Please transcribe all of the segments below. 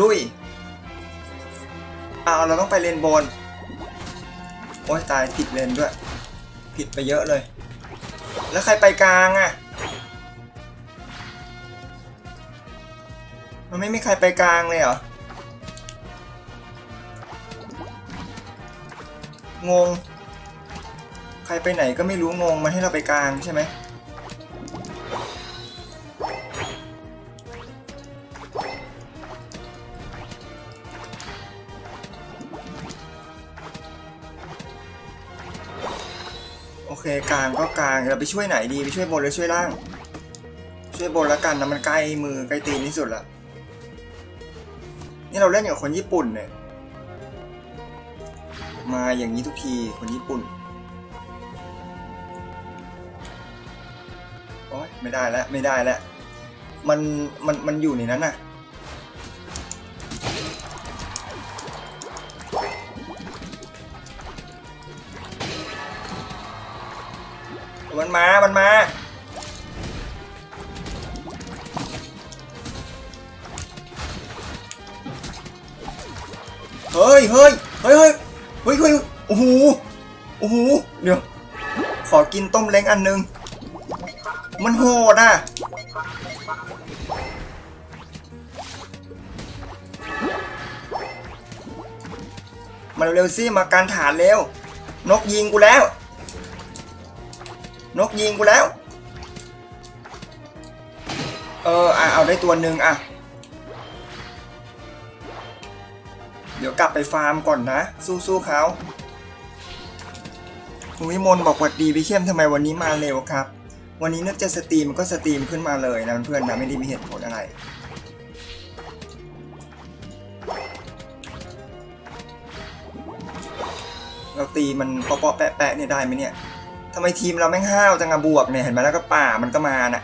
ลุยเอาเราต้องไปเลนบน โอ้ยตายผิดเลนด้วย ผิดไปเยอะเลย แล้วใครไปกลางอะ่ะ มันไม่มีใครไปกลางเลยเหรอ งง ใครไปไหนก็ไม่รู้งง มันให้เราไปกลางใช่ไหม กลางก็กลางเราไปช่วยไหนดีไปช่วยบนหรือช่วยล่าง ช่วยบนล้วกันนะมันใกล้มือใกล้ตีนที่สุดละนี่เราเล่นกับคนญี่ปุ่นเนี่ยมาอย่างนี้ทุกทีคนญี่ปุ่นโอ๊ยไม่ได้แล้วไม่ได้แล้วมันมันมันอยู่ในนั้นน่ะ มา มันมา เฮ้ยเฮ้ยเฮ้ยเฮ้ยเฮ้ยเฮ้ยโอ้โห โอ้โห เดี๋ยว ขอกินต้มเล้งอันนึง มันโหดอะ มาเร็วๆสิมาการฐานเร็ว นกยิงกูแล้ว นกยิงกูแล้ว เอออะเอาได้ตัวหนึ่งอะ เดี๋ยวกลับไปฟาร์มก่อนนะ สู้ๆเขาคุณวิมลบอกวัดดีพี่เข้มทำไมวันนี้มาเร็วครับ วันนี้นึกจะสตรีมก็สตรีมขึ้นมาเลยนะเพื่อนๆนะไม่ได้มีเหตุผลอะไรเราตีมันเปาะๆแปะๆเนี่ยได้ไหมเนี่ย ทำไมทีมเราแม่งห้าวจังอะบวกเนี่ยเห็นไหมแล้วก็ป่ามันก็มาน่ะ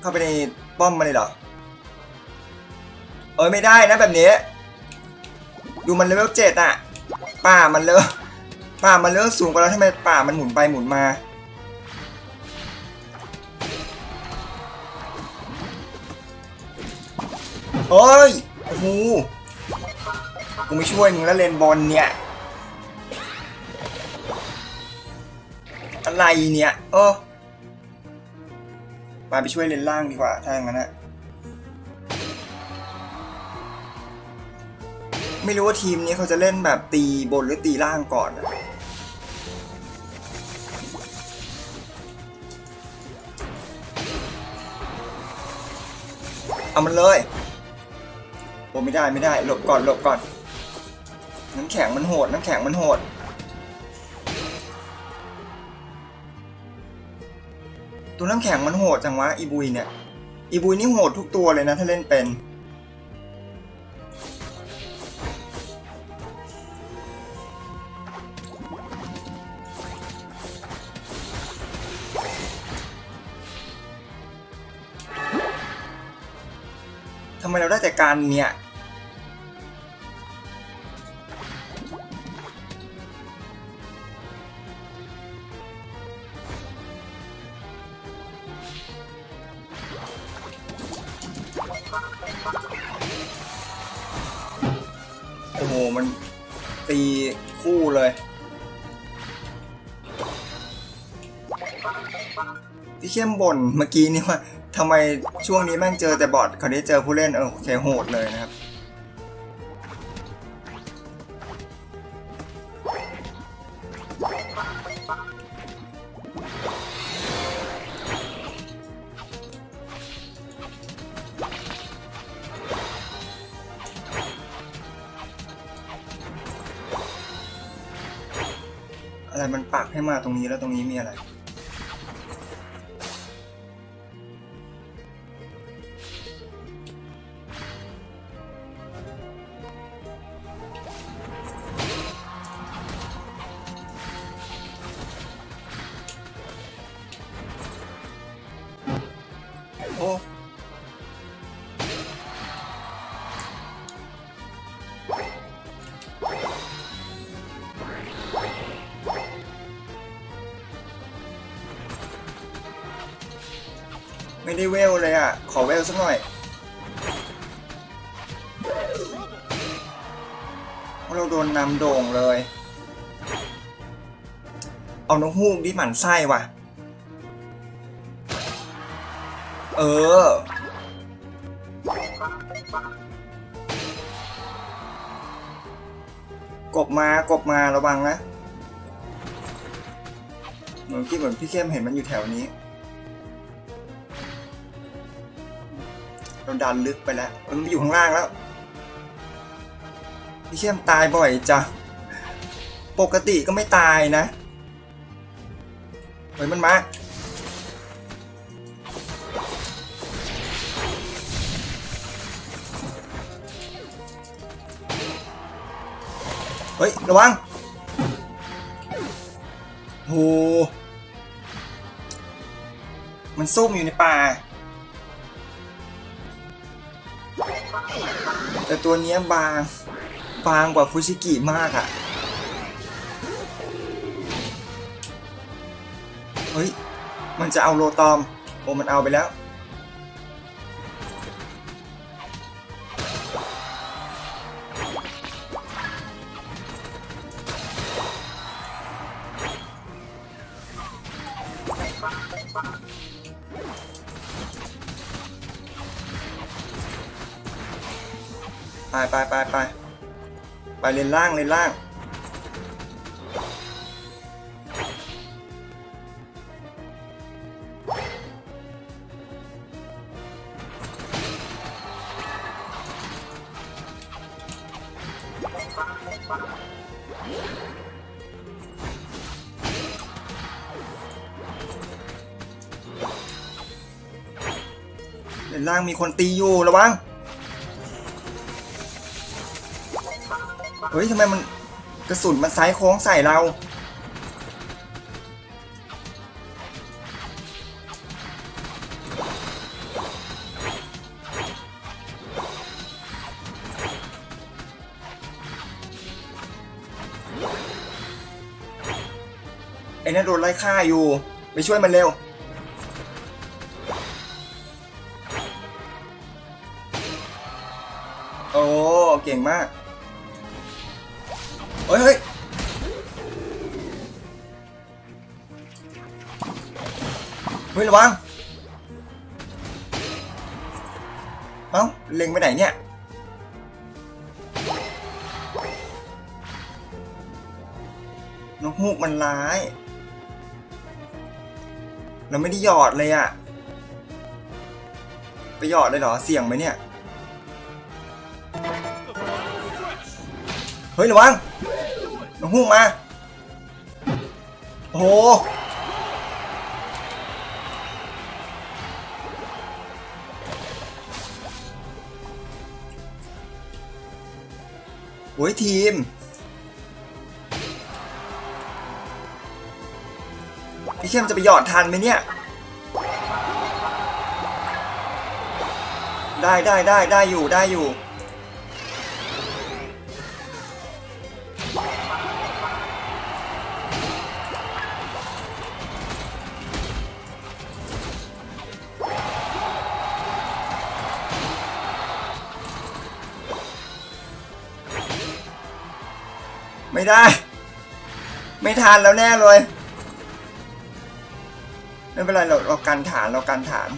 เข้าไปในป้อมมาเลยเหรอ เอ้ยไม่ได้นะแบบนี้ ดูมันเลเวลเจ็ดอะป่ามันเลเวลป่ามันเลเวลสูงกว่าแล้วทำไมป่ามันหมุนไปหมุนมาเฮ้ยโอ้โหกูไม่ช่วยมึงแล้วเลนบอลเนี่ย อะไรเนี่ยเออมาไปช่วยเลนล่างดีกว่า ถ้าอย่างนั้นนะไม่รู้ว่าทีมนี้เขาจะเล่นแบบตีบนหรือตีล่างก่อนอะเอามันเลยโอ้ไม่ได้ไม่ได้ หลบก่อนหลบก่อน น้ำแข็งมันโหด น้ำแข็งมันโหด ตัวน้ำแข็งมันโหดจังวะอีบุยเนี่ย อีบุยนี่โหดทุกตัวเลยนะถ้าเล่นเป็น ทำไมเราได้แต่การเนี่ย โอ้โห มันตีคู่เลยพี่เข้มบ่นเมื่อกี้นี่ว่าทำไมช่วงนี้แม่งเจอแต่บอทคราวนี้เจอผู้เล่นเออโอเคโหดเลยนะครับ ให้มาตรงนี้แล้วตรงนี้มีอะไร ได้เวลเลยอะ ขอเวลสักหน่อย เราโดนนำโด่งเลย เอานกฮูกดิหมันไส้ว่ะ เออ กบมากบมาระวังนะ เหมือนที่เหมือนพี่เข้มเห็นมันอยู่แถวนี้ เราดันลึกไปแล้ว มันไปอยู่ข้างล่างแล้วพี่เข้มตายบ่อยจ้ะปกติก็ไม่ตายนะเฮ้ยมันมาเฮ้ย ระวังโหมันซุ่มอยู่ในป่า แต่ตัวเนี้ยบางบางกว่าฟูชิกิมากอะ่ะ เฮ้ย มันจะเอาโลตอม โอ้มันเอาไปแล้ว เลนล่างเลนล่าง เลนล่างมีคนตีอยู่ระวัง เฮ้ยทำไมมันกระสุนมันซ้ายโค้งใส่เรา ไอ้นั่นโดนไล่ฆ่าอยู่ ไปช่วยมันเร็วโอ้เก่งมาก เฮ้ยเฮ้ยเฮ้ยระวังเอ้าเล็งไปไหนเนี่ยนกฮูกมันร้าย เราไม่ได้หยอดเลยอะไปหยอดเลยเหรอ เสี่ยงไหมเนี่ย เฮ้ยระวัง น้องหุ้งมา โอ้โห โอ้ยทีมพี่เข้มจะไปหยอดทันไหมเนี่ย ได้ได้ได้ได้อยู่ได้อยู่ ไม่ได้ ไม่ทานแล้วแน่เลยไม่เป็นไรเราเรากันฐานเรากันฐาน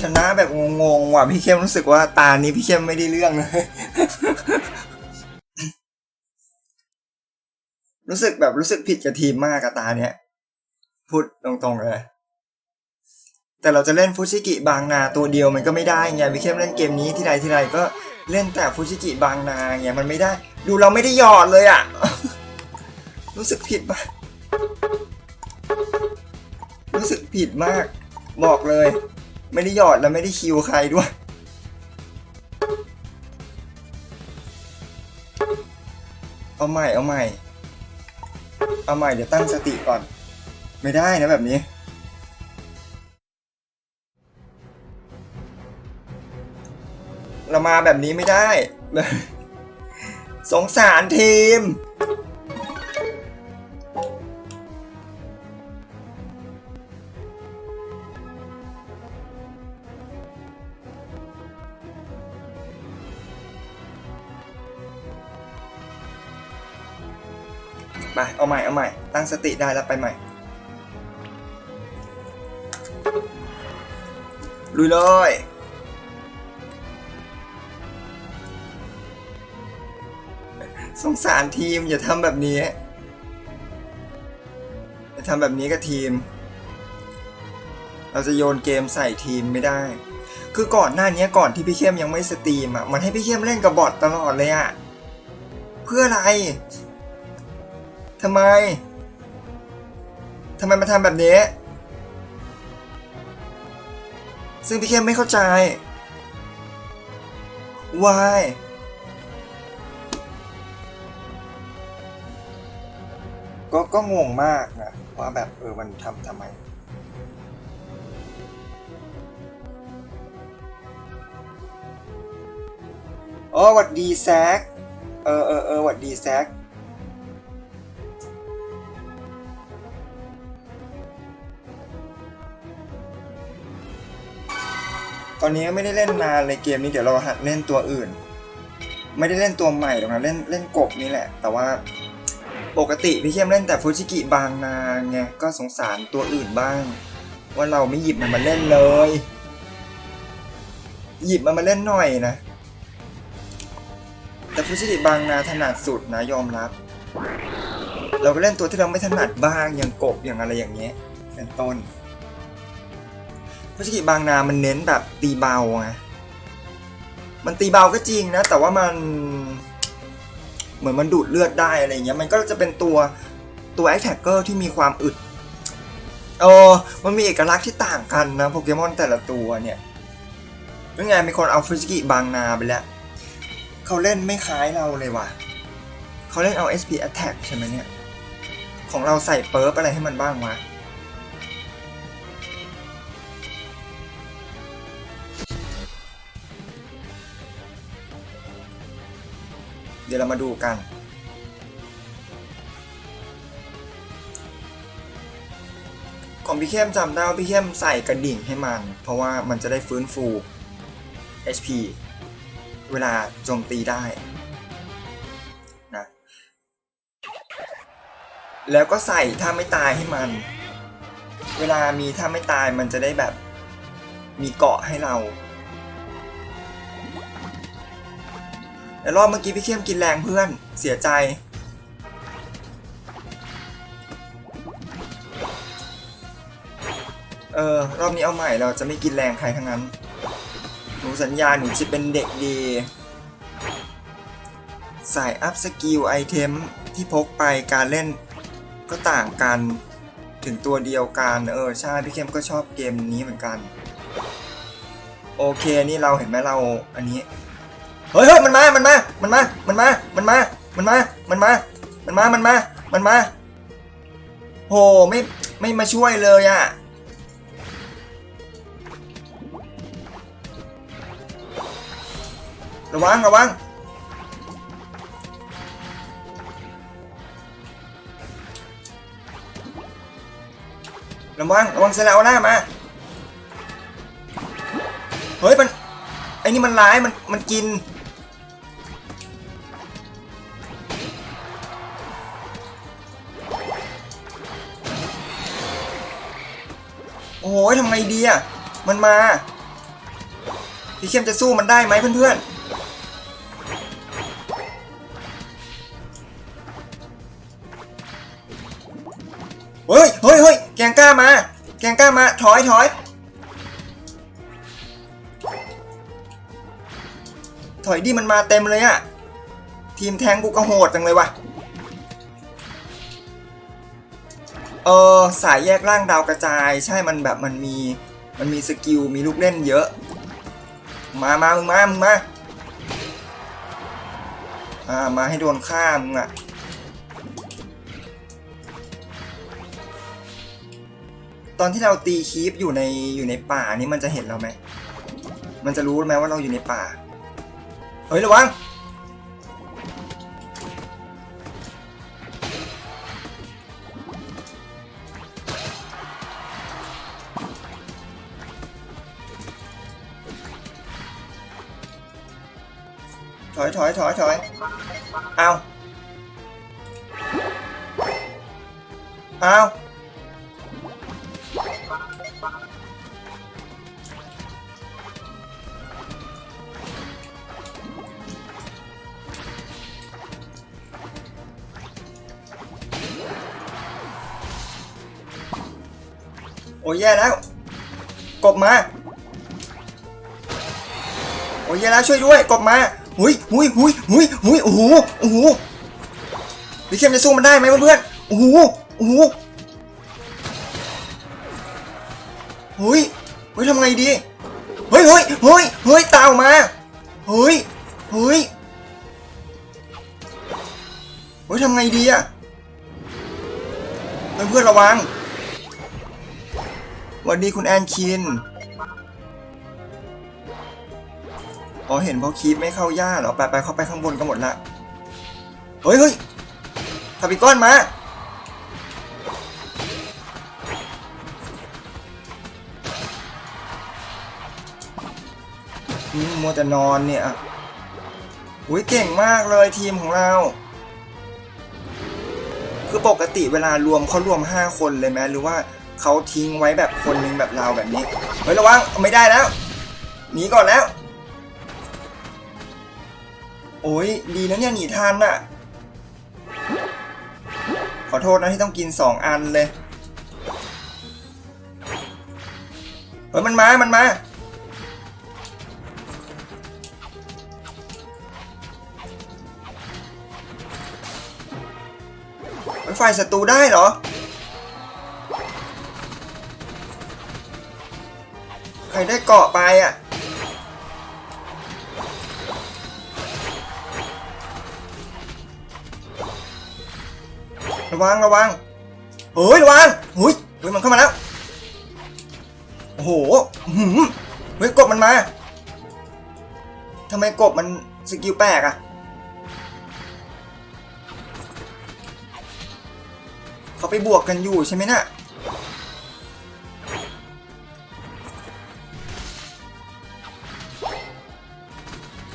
ชนะแบบงงๆว่ะพี่เข้มรู้สึกว่าตานี้พี่เข้มไม่ได้เรื่องเลยรู้สึกแบบรู้สึกผิดกับทีมมากกับตาเนี้ย พูดตรงๆเลยแต่เราจะเล่นฟูชิกิบางนาตัวเดียวมันก็ไม่ได้ไงพี่เข้มเล่นเกมนี้ที่ใดที่ใดก็เล่นแต่ฟูชิกิบางนาไงมันไม่ได้ ดูเราไม่ได้หยอดเลยอะ่ะรู้สึกผิดมากรู้สึกผิดมาก บอกเลย ไม่ได้หยอดแล้วไม่ได้คิวใครด้วย เอาใหม่เอาใหม่ เอาใหม่เดี๋ยวตั้งสติก่อน ไม่ได้นะแบบนี้ เรามาแบบนี้ไม่ได้ สงสารทีม ไป เอาใหม่ เอาใหม่ ตั้งสติได้แล้วไปใหม่ ลุยเลยสงสารทีมอย่าทำแบบนี้อย่าทำแบบนี้กับทีม เราจะโยนเกมใส่ทีมไม่ได้ คือก่อนหน้านี้ก่อนที่พี่เข้มยังไม่สตรีมอะมันให้พี่เข้มเล่นกับบอทตลอดเลยอะเพื่ออะไรทำไมทำไมมาทำแบบนี้ ซึ่งพี่เข้มไม่เข้าใจ why ก็ก็งงมากนะว่าแบบเออมันทำทำไมโอ้หวัดดีแซก เออเออเออหวัดดีแซก อนนี้ไม่ได้เล่นนานเลยเกมนี้เดี๋ยวเราหัดเล่นตัวอื่น ไม่ได้เล่นตัวใหม่หรอกนะเล่นเล่นกบนี่แหละ แต่ว่าปกติพี่เข้มเล่นแต่ฟูจิกิบางนาไงก็สงสารตัวอื่นบ้าง ว่าเราไม่หยิบมันมาเล่นเลย หยิบมันมาเล่นหน่อยนะ แต่ฟูจิกิบางนาถนัดสุดนะยอมรับ เราก็เล่นตัวที่เราไม่ถนัดบ้างอย่างกบอย่างอะไรอย่างเงี้ยเป็นต้น ฟูจิกิบางนามันเน้นแบบตีเบาไงมันตีเบาก็จริงนะ แต่ว่ามัน เหมือนมันดูดเลือดได้อะไรเงี้ย มันก็จะเป็นตัวตัวแอคแท็กเกอร์ที่มีความอึดเออมันมีเอกลักษณ์ที่ต่างกันนะโปเกมอนแต่ละตัวเนี่ยยังไงมีคนเอาฟูจิกิบางนาไปแล้วเขาเล่นไม่คล้ายเราเลยว่ะเขาเล่นเอา SP Attack ใช่ไหมเนี่ย ของเราใส่เปิร์ปอะไรให้มันบ้างวะ เดี๋ยวเรามาดูกัน ของพี่เข้มจำได้ว่าพี่เข้มใส่กระดิ่งให้มัน เพราะว่ามันจะได้ฟื้นฟู HP เวลาโจมตีได้นะแล้วก็ใส่ถ้าไม่ตายให้มัน เวลามีถ้าไม่ตายมันจะได้แบบมีเกาะให้เรา แต่รอบเมื่อกี้พี่เข้มกินแรงเพื่อน เสียใจ เออ รอบนี้เอาใหม่เราจะไม่กินแรงใครทั้งนั้น หนูสัญญาหนูจะเป็นเด็กดีใส่อัพสกิลไอเทมที่พกไปการเล่นก็ต่างกันถึงตัวเดียวกันเออใช่พี่เข้มก็ชอบเกมนี้เหมือนกัน โอเคนี่เราเห็นไหมเราอันนี้ เฮ้ยเฮ้ยมันมา มันมา มันมา มันมา มันมา มันมา มันมา มันมา มันมา มันมา โห ไม่ ไม่มาช่วยเลยอะระวัง ระวัง ระวัง ระวังเซลาหน้ามา เฮ้ย มัน ไอ้นี่มันร้าย มัน มันกิน โอ้โหทำไงดีอะ มันมา พี่เข้มจะสู้มันได้ไหมเพื่อนๆ เฮ้ยเฮ้ยเฮ้ยแกงกล้ามา แกงกล้ามา ถอยถอย ถอยดิมันมาเต็มเลยอะทีมแทงกูก็โหดจังเลยว่ะ เออสายแยกร่างดาวกระจาย ใช่มันแบบมันมีมันมีสกิลมีลูกเล่นเยอะ มามามึงมามึงมาอ่ามาให้โดนฆ่ามึงอะตอนที่เราตีคีปอยู่ในอยู่ในป่านี่มันจะเห็นเราไหมมันจะรู้ไหมว่าเราอยู่ในป่า เฮ้ยระวัง อยถอยถอยถอยเอาอ้าวโอ้ยแย่แล้ว กบมา โอ้ยแย่แล้วช่วยด้วย กบมา หุยหุยหุยหุยหุยโอ้โหโอ้โหพี่เข้มจะสู้มันได้ไหมเพื่อนๆโอ้โหโอ้โหเฮ้ยเฮ้ยทำไงดีเฮ้ยเฮ้ยเฮ้ยเฮ้ยตาออกมาเฮ้ยเฮ้ยเฮ้ยทำไงดีอะเพื่อนระวังสวัสดีคุณแอนคิน พอเห็นพอคีบไม่เข้าย่าเหรอไปไปเข้าไปข้างบนก็หมดละเฮ้ยเฮ้ยคาปิก้อนมาอืมมัวแต่นอนเนี่ยอุ้ยเก่งมากเลยทีมของเรา คือปกติเวลารวมเขารวม 5 คนเลยไหมหรือว่าเขาทิ้งไว้แบบคนนึงแบบเราแบบนี้ เฮ้ยระวังไม่ได้แล้ว หนีก่อนแล้ว อ้ยดีนะเนี่ยหนีทันน่ะขอโทษนะที่ต้องกินสองอันเลย เฮ้ยมันมา มันมาไฟศัตรูได้เหรอ ใครได้เกาะไปอะ ระวังระวังเฮ้ยระวังเฮ้ยเฮ้ยมันเข้ามาแล้วโอ้โหหือเฮ้ยกบมันมาทำไมกบมันสกิลแปลกอะเขาไปบวกกันอยู่ใช่ไหมน่ะ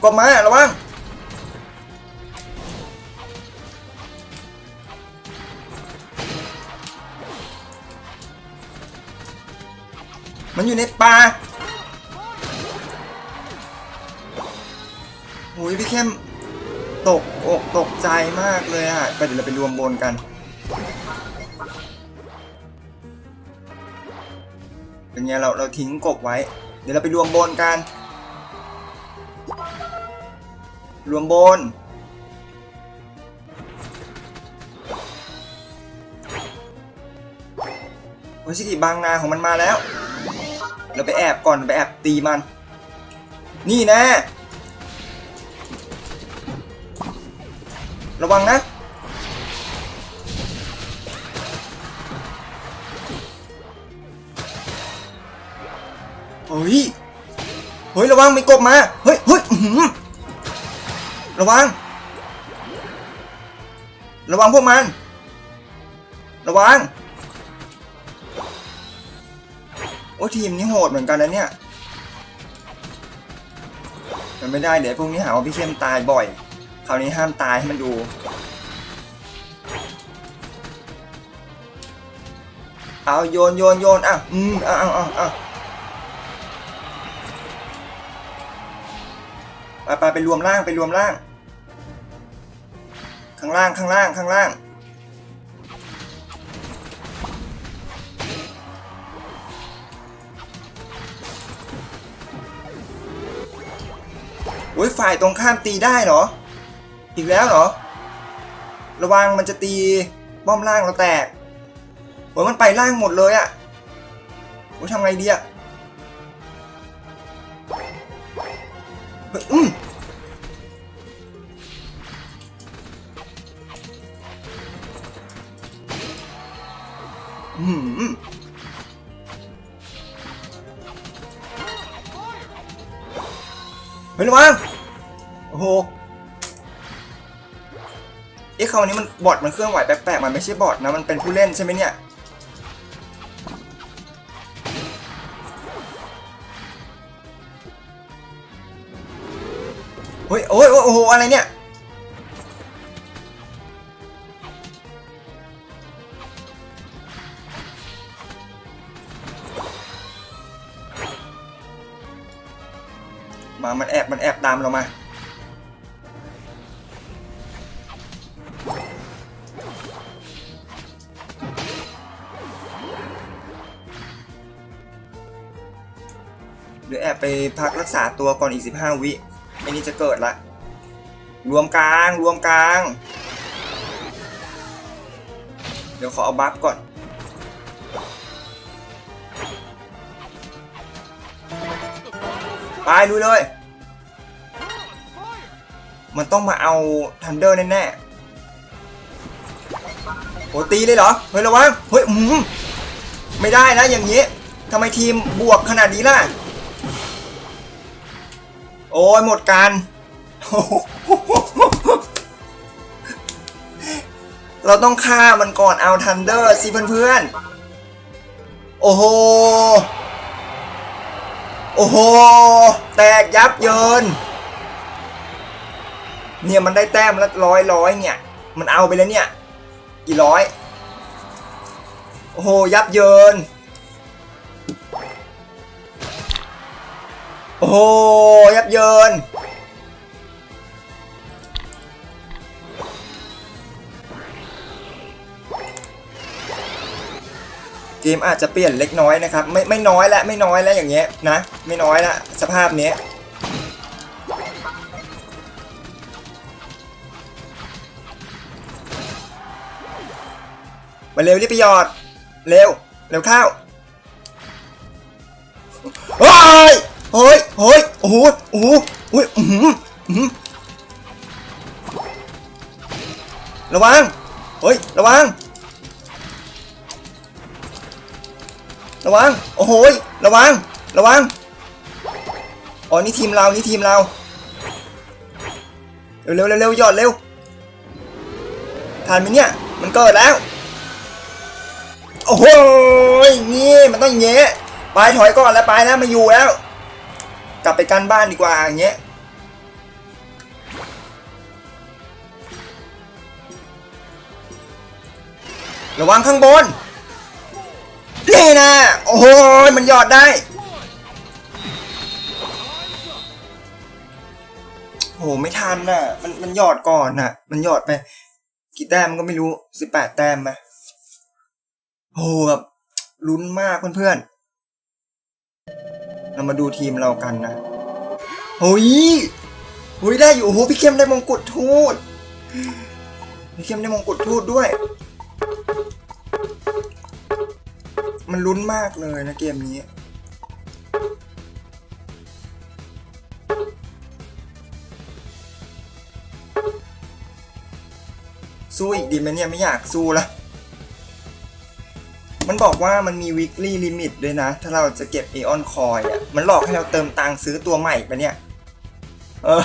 กบมาระวัง มันอยู่ในป่าโอ้ยพี่เข้มตกอกตกใจมากเลยอะ ไปเดี๋ยวเราไปรวมบนกัน เป็นไงเราเราทิ้งกบไว้ เดี๋ยวเราไปรวมบนกัน รวมบน โอ้ยชิกิบางนาของมันมาแล้ว เราไปแอบก่อนไปแอบตีมัน นี่แนะ ระวังนะเฮ้ย เฮ้ย ระวังไมีกบมา เฮ้ยเฮ้ยระวัง ระวังพวกมัน ระวัง โอ้ทีมนี้โหดเหมือนกันนะเนี่ยมันไม่ได้เดี๋ยวพวกนี้หาว่าพี่เข้มตายบ่อย คราวนี้ห้ามตายให้มันดูเอาโยนโยนโยนอะอืมอาเอาเอาเอาไปไปไปรวมล่างไปรวมล่าง ข้างล่างข้างล่างข้างล่าง อ้ยฝ่ายตรงข้ามตีได้เหรอ อีกแล้วเหรอ ระวังมันจะตีป้อมล่างเราแตกโอ้ยมันไปล่างหมดเลยอะโอ้ยทำไงดีอะเคราวนี้มันบอดมันเคลื่อนไหวแปลกๆมันไม่ใช่บอดนะมันเป็นผู้เล่นใช่ไหมเนี่ยเฮ้ยโอ้ยโอ้โหอะไรเนี่ยมามันแอบมันแอบตามเรามา ไปพักรักษาตัวก่อนอีก 15 วิไอ้นี่จะเกิดละ รวมกลาง รวมกลาง เดี๋ยวขอเอาบัฟก่อน ไปดูเลย มันต้องมาเอาทันเดอร์แน่ๆโหตีเลยเหรอ เฮ้ยระวัง เฮ้ยอืมไม่ได้นะอย่างนี้ทำไมทีมบวกขนาดนี้ล่ะ โอ้ยหมดกันเราต้องฆ่ามันก่อนเอาทันเดอร์สิเพื่อนๆ โอ้โห โอ้โห แตกยับเยิน เนี่ยมันได้แต้มละร้อยร้อยเนี่ย มันเอาไปแล้วเนี่ย กี่ร้อย โอ้โห ยับเยิน โอ้โหยับเยิน เกมอาจจะเปลี่ยนเล็กน้อยนะครับ ไม่ไม่น้อยแล้วไม่น้อยแล้วอย่างเงี้ยนะ ไม่น้อยละสภาพเนี้ยมาเร็วรีบไปหยอด เร็ว เร็วข้าวเฮ้ย เฮ้ยเฮ้ยโอ้โหโอ้โหอุ้ยอื้อหืออื้อหือระวังเฮ้ยระวังระวังโอ้โหระวังระวังอ๋อนี่ทีมเรานี่ทีมเราเร็วเร็วเร็วหยอดเร็วทันไหมเนี่ยมันเกิดแล้วโอ้โหยนี่มันต้องงเงี้ยไปถอยก่อนแล้วไปแล้วมาอยู่แล้ว กลับไปกันบ้านดีกว่าอย่างเงี้ยระวังข้างบน นี่นะ โอ้โห มันหยอดได้ โอ้โหไม่ทันน่ะ มันมันหยอดก่อนน่ะ มันหยอดไป กี่แต้มก็ไม่รู้สิบแปดแต้มไหมโอ้โหแบบลุ้นมากเพื่อนๆ เรามาดูทีมเรากันนะโอ้ยโอ้ยได้อยู่โอ้โหพี่เข้มได้มงกุฎทูตพี่เข้มได้มงกุฎทูตด้วย มันลุ้นมากเลยนะเกมนี้สู้อีกดีไหมเนี่ยไม่อยากสู้ละ มันบอกว่ามันมี weekly limit ด้วยนะ ถ้าเราจะเก็บ Aeon Coin อะ มันหลอกให้เราเติมตังค์ซื้อตัวใหม่ปะเนี่ย เออ